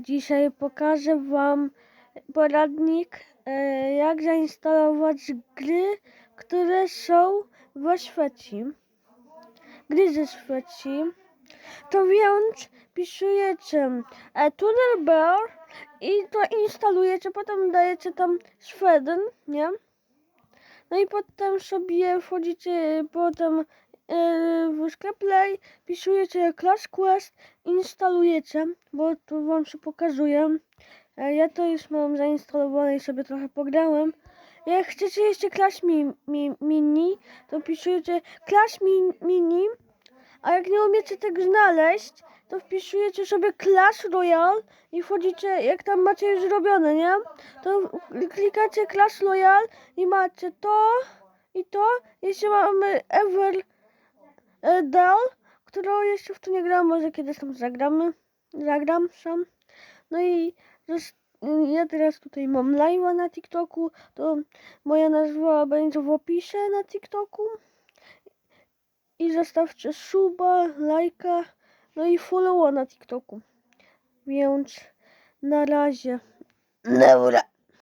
Dzisiaj pokażę Wam poradnik, e, jak zainstalować gry, które są we Szwecji. Gry ze Szwecji. To więc pisujecie e, Tunnel Bear i to instalujecie, potem dajecie tam Sweden, nie? No i potem sobie wchodzicie potem w sklep Play, pisujecie Clash Quest, instalujecie, bo tu wam się pokazuje. E, Ja to już mam zainstalowane i sobie trochę pograłem. Jak chcecie jeszcze Clash mi, mi, Mini, to pisujecie Clash mi, Mini, a jak nie umiecie tego znaleźć, to wpisujecie sobie Clash Royale i wchodzicie, jak tam macie już zrobione, nie? To klikacie Clash Royale i macie to i to. Jeszcze mamy Ever e, Dell, którą jeszcze w to nie grałem, może kiedyś tam zagramy. Zagram sam. No i ja teraz tutaj mam live'a na TikToku, to moja nazwa będzie w opisie na TikToku. I zostawcie suba, lajka, no i followa na TikToku. Więc na razie. Dobra.